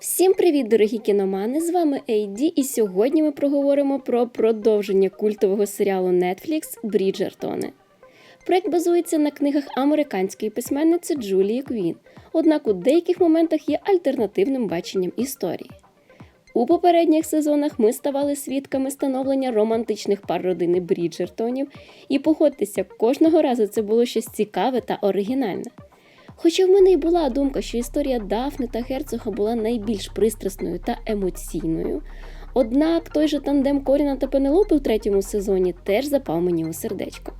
Всім привіт, дорогі кіномани! З вами Ейді, і сьогодні ми проговоримо про продовження культового серіалу Netflix Бріджертони. Проект базується на книгах американської письменниці Джулії Квін, однак у деяких моментах є альтернативним баченням історії. У попередніх сезонах ми ставали свідками становлення романтичних пар родини Бріджертонів, і погодьтеся, кожного разу це було щось цікаве та оригінальне. Хоча в мене й була думка, що історія Дафни та герцога була найбільш пристрасною та емоційною. Однак той же тандем Коріна та Пенелопи в третьому сезоні теж запав мені у сердечко.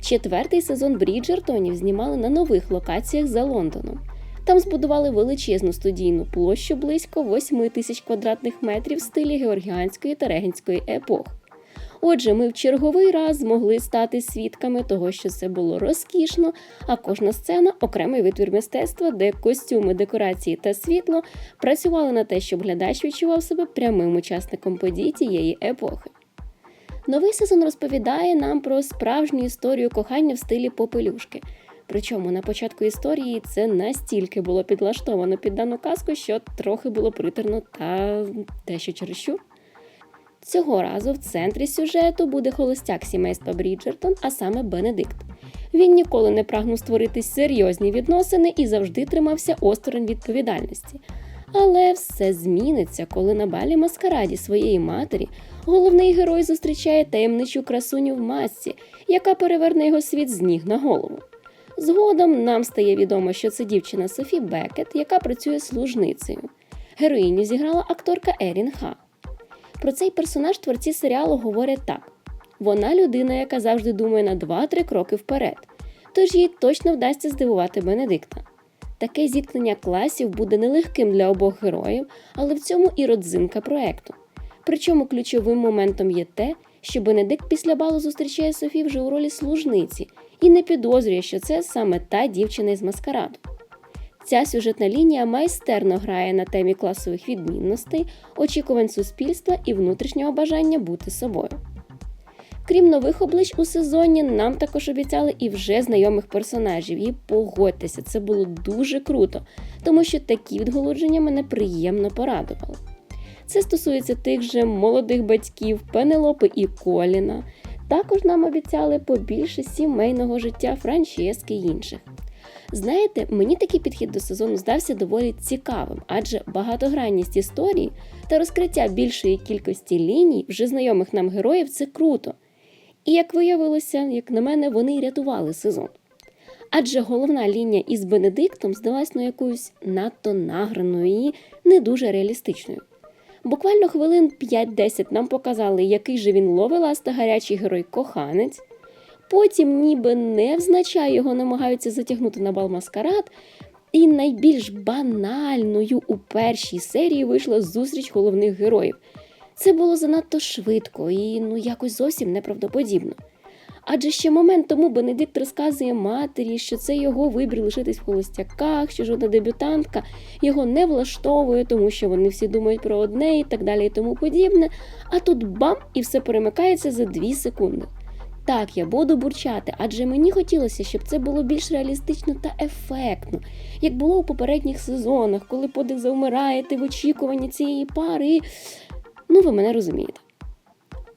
Четвертий сезон Бріджертонів знімали на нових локаціях за Лондоном. Там збудували величезну студійну площу близько 8 тисяч квадратних метрів в стилі георгіанської та регенської епох. Отже, ми в черговий раз змогли стати свідками того, що це було розкішно, а кожна сцена окремий витвір мистецтва, де костюми, декорації та світло працювали на те, щоб глядач відчував себе прямим учасником подій тієї епохи. Новий сезон розповідає нам про справжню історію кохання в стилі попелюшки. Причому на початку історії це настільки було підлаштовано під дану казку, що трохи було притерно та дещо чересчур. Цього разу в центрі сюжету буде холостяк сімейства Бріджертон, а саме Бенедикт. Він ніколи не прагнув створити серйозні відносини і завжди тримався осторонь відповідальності. Але все зміниться, коли на балі маскараді своєї матері головний герой зустрічає таємничу красуню в масці, яка переверне його світ з ніг на голову. Згодом нам стає відомо, що це дівчина Софі Бекет, яка працює служницею. Героїню зіграла акторка Ерін Ха. Про цей персонаж творці серіалу говорять так: вона людина, яка завжди думає на 2-3 кроки вперед, тож їй точно вдасться здивувати Бенедикта. Таке зіткнення класів буде нелегким для обох героїв, але в цьому і родзинка проекту. Причому ключовим моментом є те, що Бенедикт після балу зустрічає Софі вже у ролі служниці і не підозрює, що це саме та дівчина із маскараду. Ця сюжетна лінія майстерно грає на темі класових відмінностей, очікувань суспільства і внутрішнього бажання бути собою. Крім нових облич у сезоні, нам також обіцяли і вже знайомих персонажів. І погодьтеся, це було дуже круто, тому що такі відголодження мене приємно порадували. Це стосується тих же молодих батьків Пенелопи і Коліна. Також нам обіцяли побільше сімейного життя Франчески й інших. Знаєте, мені такий підхід до сезону здався доволі цікавим, адже багатогранність історії та розкриття більшої кількості ліній вже знайомих нам героїв це круто. І як виявилося, як на мене, вони й рятували сезон. Адже головна лінія із Бенедиктом здалась на якоюсь надто награною і не дуже реалістичною. Буквально хвилин 5-10 нам показали, який же він ловелас та гарячий герой-коханець. Потім, ніби невзначай його намагаються затягнути на бал маскарад. І найбільш банальною у першій серії вийшла зустріч головних героїв. Це було занадто швидко і ну якось зовсім неправдоподібно. Адже ще момент тому Бенедикт розказує матері, що це його вибір лишитись в холостяках, що жодна дебютантка його не влаштовує, тому що вони всі думають про одне і так далі і тому подібне. А тут бам, і все перемикається за дві секунди. Так, я буду бурчати, адже мені хотілося, щоб це було більш реалістично та ефектно, як було у попередніх сезонах, коли подих завмирає ти в очікуванні цієї пари. і... Ну, ви мене розумієте.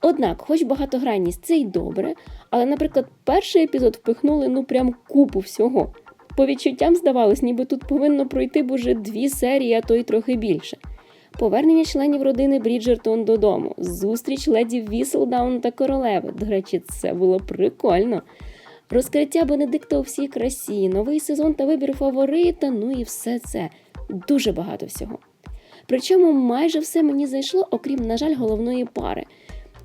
Однак, хоч багатогранність це й добре, але, наприклад, перший епізод впихнули ну прям купу всього. По відчуттям здавалось, ніби тут повинно пройти б уже дві серії, а то й трохи більше. Повернення членів родини Бріджертон додому, зустріч леді Віселдаун та королеви. До речі, це було прикольно. Розкриття Бенедикта у всій красі, новий сезон та вибір фаворита, ну і все це. Дуже багато всього. Причому майже все мені зайшло, окрім, на жаль, головної пари.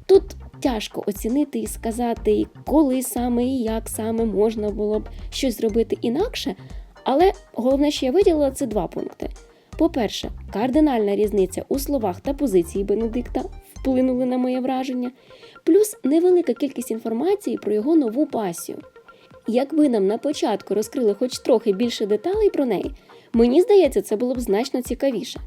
Тут тяжко оцінити і сказати, коли саме і як саме можна було б щось зробити інакше, але головне, що я виділила, це два пункти. По-перше, кардинальна різниця у словах та позиції Бенедикта вплинули на моє враження, плюс невелика кількість інформації про його нову пасію. Якби нам на початку розкрили хоч трохи більше деталей про неї, мені здається, це було б значно цікавіше.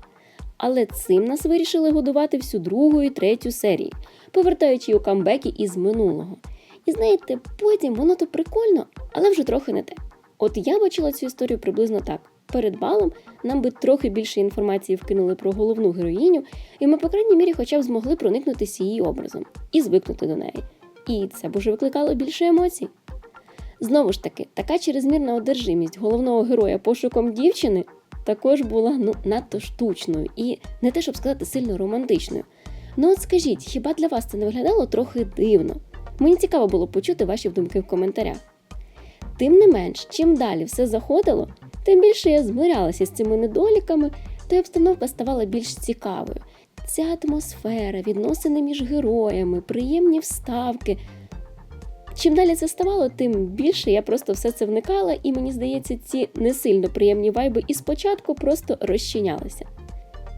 Але цим нас вирішили годувати всю другу і третю серії, повертаючи у камбеки із минулого. І знаєте, потім воно то прикольно, але вже трохи не те. От я бачила цю історію приблизно так. Перед балом нам би трохи більше інформації вкинули про головну героїню, і ми, по крайній мірі, хоча б змогли проникнутися її образом і звикнути до неї. І це б уже викликало більше емоцій. Знову ж таки, така чрезмірна одержимість головного героя пошуком дівчини також була ну надто штучною і не те, щоб сказати, сильно романтичною. Ну от скажіть, хіба для вас це не виглядало трохи дивно? Мені цікаво було почути ваші думки в коментарях. Тим не менш, чим далі все заходило, тим більше я змирялася з цими недоліками, та й обстановка ставала більш цікавою. Ця атмосфера, відносини між героями, приємні вставки. Чим далі це ставало, тим більше я просто все це вникала, і мені здається, ці не сильно приємні вайби і спочатку просто розчинялися.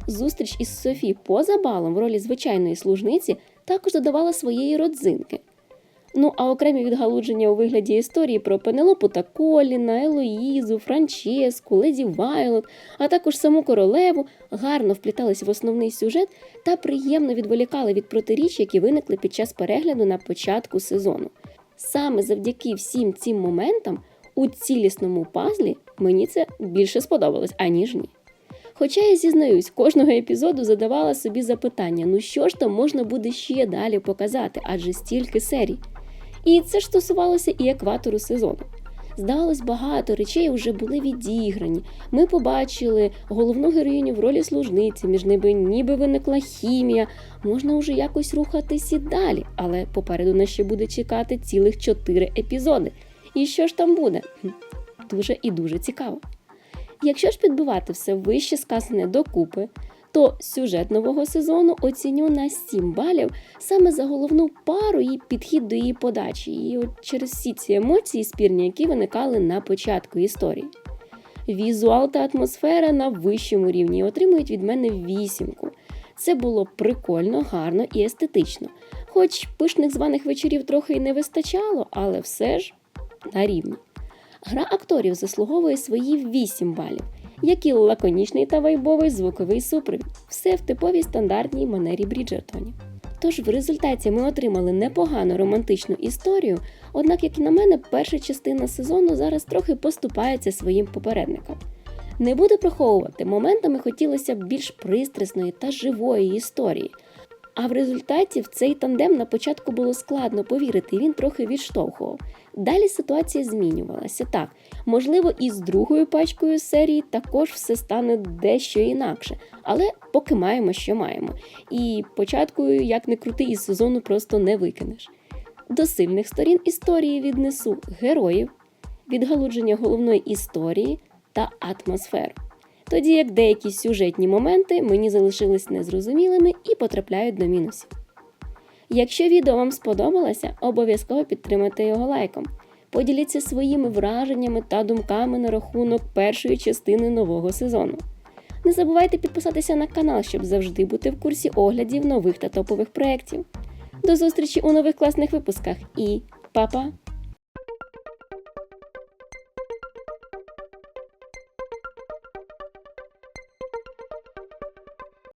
Зустріч із Софі поза балом в ролі звичайної служниці також додавала своєї родзинки. Ну а окремі відгалудження у вигляді історії про Пенелопу та Коліна, Елоїзу, Франческу, Леді Вайлот, а також саму королеву гарно вплітались в основний сюжет та приємно відволікали від протиріч, які виникли під час перегляду на початку сезону. Саме завдяки всім цим моментам у цілісному пазлі мені це більше сподобалось, аніж ні. Хоча я зізнаюсь, кожного епізоду задавала собі запитання: ну що ж там можна буде ще далі показати, адже стільки серій. І це ж стосувалося і екватору сезону. Здавалось, багато речей вже були відіграні. Ми побачили головну героїню в ролі служниці, між ними ніби виникла хімія. Можна вже якось рухатись і далі, але попереду нас ще буде чекати цілих чотири епізоди. І що ж там буде? Дуже і дуже цікаво. Якщо ж підбивати все вище сказане докупи, то сюжет нового сезону оціню на 7 балів саме за головну пару і підхід до її подачі, і от через всі ці емоції спірні, які виникали на початку історії. Візуал та атмосфера на вищому рівні отримують від мене вісімку. Це було прикольно, гарно і естетично. Хоч пишних званих вечорів трохи й не вистачало, але все ж на рівні. Гра акторів заслуговує свої 8 балів, як і лаконічний та вайбовий звуковий супровід. Все в типовій стандартній манері Бріджертонів. Тож в результаті ми отримали непогану романтичну історію, однак, як і на мене, перша частина сезону зараз трохи поступається своїм попередникам. Не буду приховувати, моментами хотілося б більш пристрасної та живої історії. А в результаті в цей тандем на початку було складно повірити, він трохи відштовхував. Далі ситуація змінювалася. Так, можливо, і з другою пачкою серії також все стане дещо інакше, але поки маємо, що маємо. І початку, як не крути, із сезону просто не викинеш. До сильних сторін історії віднесу героїв, відгалудження головної історії та атмосферу. Тоді як деякі сюжетні моменти мені залишились незрозумілими і потрапляють до мінусів. Якщо відео вам сподобалося, обов'язково підтримайте його лайком. Поділіться своїми враженнями та думками на рахунок першої частини нового сезону. Не забувайте підписатися на канал, щоб завжди бути в курсі оглядів нових та топових проєктів. До зустрічі у нових класних випусках і па-па!